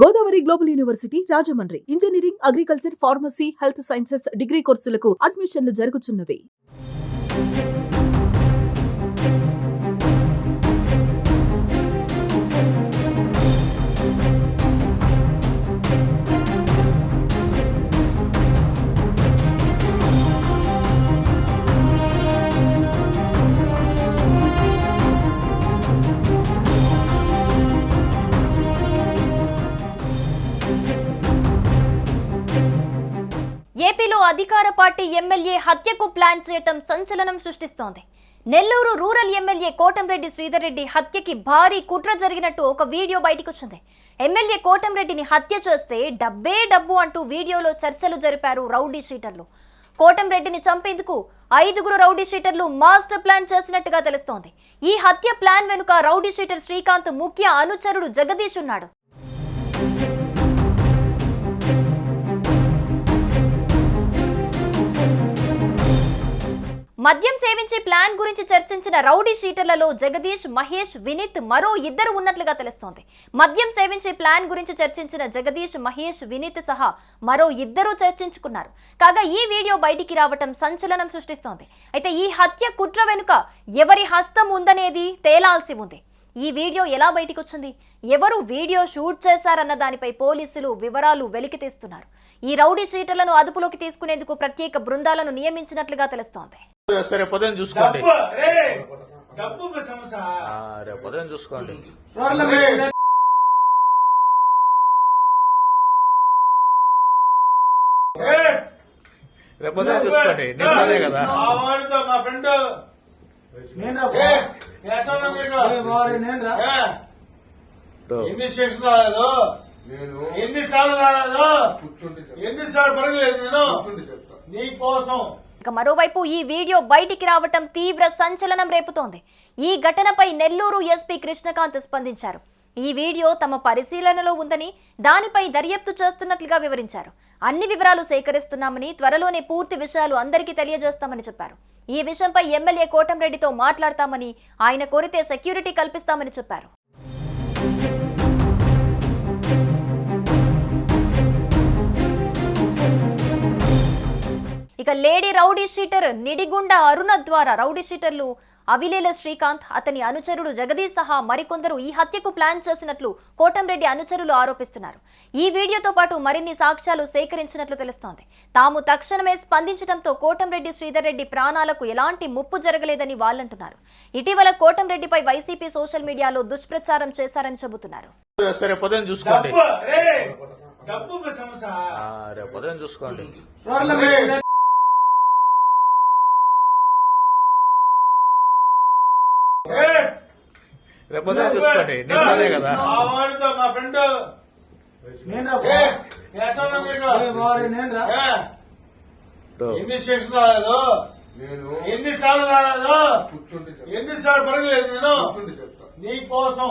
Godavari global university Rajahmundry. Engineering agriculture pharmacy health sciences degree కోర్సులకు అడ్మిషన్లు జరుగుతున్నవి. అధికార party MLA హత్యకు ప్లాన్ చేయటం సంచలనం సృష్టిస్తోంది. నెల్లూరు రూరల్ ఎమ్మెల్యే కోటంరెడ్డి శ్రీధర్ రెడ్డి హత్యకి భారీ కుట్ర జరిగినట్టు ఒక వీడియో బయటకు వచ్చింది ఎమ్మెల్యే కోటంరెడ్డిని హత్య చేస్తే డబ్బే డబ్బు అంటూ వీడియోలో చర్చలు జరిపారు రౌడీ షీటర్లు. కోటంరెడ్డిని చంపేందుకు ఐదుగురు రౌడీ షీటర్లు మాస్టర్ ప్లాన్ చేసినట్టుగా తెలుస్తోంది. ఈ హత్య ప్లాన్ వెనుక రౌడీ షీటర్ శ్రీకాంత్ ముఖ్య అనుచరుడు జగదీష్ ఉన్నాడు. మద్యం సేవించే ప్లాన్ గురించి చర్చించిన రౌడీ షీటర్లలో జగదీష్ మహేష్ వినీత్ మరో ఇద్దరు ఉన్నట్లుగా తెలుస్తోంది. మద్యం సేవించే ప్లాన్ గురించి చర్చించిన జగదీష్ మహేష్ వినీత్ సహా మరో ఇద్దరు చర్చించుకున్నారు. కాగా ఈ వీడియో బయటికి రావటం సంచలనం సృష్టిస్తోంది. అయితే ఈ హత్య కుట్ర వెనుక ఎవరి హస్తం ఉందనేది తేలాల్సి ఉంది. ఈ వీడియో ఎలా బయటికి వచ్చింది ఎవరు వీడియో షూట్ చేశారన్న దానిపై పోలీసులు వివరాలు వెలికితీస్తున్నారు ఈ రౌడీ షీటర్లను అదుపులోకి తీసుకునేందుకు ప్రత్యేక బృందాలను నియమించినట్లుగా తెలుస్తోంది. చూసుకోండి. చూసుకోండి. రేపు చూసుకోండి. కదా. నేను రాలేదు? రాలేదు? పడగలేదు నేను? నీ కోసం. ఇక మరోవైపు ఈ వీడియో బయటికి రావటం తీవ్ర సంచలనం రేపుతోంది. ఈ ఘటనపై నెల్లూరు ఎస్పీ కృష్ణకాంత్ స్పందించారు. ఈ వీడియో తమ పరిశీలనలో ఉందని దానిపై దర్యాప్తు చేస్తున్నట్లుగా వివరించారు. అన్ని వివరాలు సేకరిస్తున్నామని త్వరలోనే పూర్తి విషయాలు అందరికీ తెలియజేస్తామని చెప్పారు. ఈ విషయంపై ఎమ్మెల్యే కోటంరెడ్డితో మాట్లాడతామని ఆయన కోరితే సెక్యూరిటీ కల్పిస్తామని చెప్పారు. ఇక lady rowdy sheeter Nidigunda Aruna ద్వారా రౌడీ షీటర్లు అవిలేల శ్రీకాంత్ అతని అనుచరుడు జగదీష్ సహా మరికొందరు ఈ హత్యకు ప్లాన్ చేసినట్లు కోటంరెడ్డి అనుచరులు ఆరోపిస్తున్నారు. ఈ వీడియోతో పాటు మరిన్ని సాక్ష్యాలు సేకరించినట్లు తెలుస్తోంది. తాము తక్షణమే స్పందించడంతో కోటంరెడ్డి శ్రీధర్ రెడ్డి ప్రాణాలకు ఎలాంటి ముప్పు జరగలేదని వాళ్ళంటున్నారు. ఇటీవల కోటంరెడ్డిపై వైసీపీ సోషల్ మీడియాలో దుష్ప్రచారం చేశారని చెబుతున్నారు. సరే చూసుకోండి. రేపు పొద్దున చూసుకోండి. నిన్ననే కదా. మా వాడితో మా ఫ్రెండ్ నేను. ఎన్ని స్టేషన్ రాలేదు? నేను ఎన్ని సార్లు రాలేదు? కూర్చుంటే చెప్తా. ఎన్ని సార్లు పడగలేదు నేను? కూర్చుంటే చెప్తా. నీ కోసం.